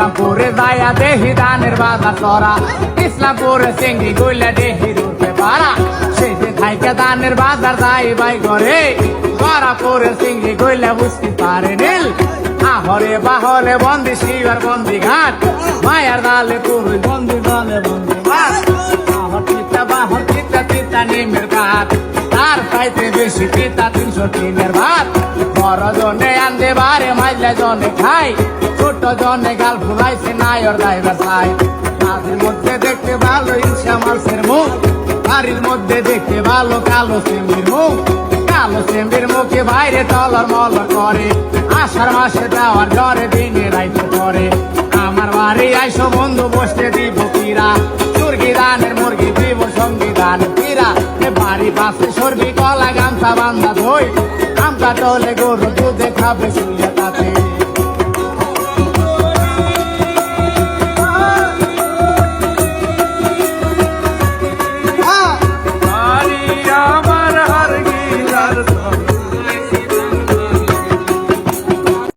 ইসলামপুরে যায়া দেহি দানের বাজার চড়া ইসলামপুরে সিঙ্গি গইলা দেহি রুটে পারা সেতে খাইকে দানের বাজার যাই বাই করে করা পরে সিঙ্গি গইলা বুঝতে পারে নীল। আহরে বাহরে বন্দি শিবার বন্দি ঘাট। মায়ার দালে পুরুষ বন্দি দলে বন্দি ঘাট বেশি পিতা তিনশো তিনের ভাত। বড় জনে আন্দে বারে, মাইলে জনে খাই জনে গাল ফুলাইছে নায়র ড্রাইভার চাই তাদের মধ্যে দেখতে ভালো ইনসা মালসের মুখ। বাড়ির মধ্যে দেখতে ভালো কালো সেমির মুখ। কালো সেমির মুখে বাইরে তলর মলর করে। আষাঢ় মাসে দেওয়ার জ্বরে দিনে রাইতে করে আমার বাড়ি আইসো বন্ধু বসতে দিব কিরা মুরগি দানের মুরগি দিব সংবিধান কিরা এ বাড়ি পাশে সর্বি কলা গামছা বান্ধা ধই। আমটা টলে গরু দুধে খাবে শুয়ে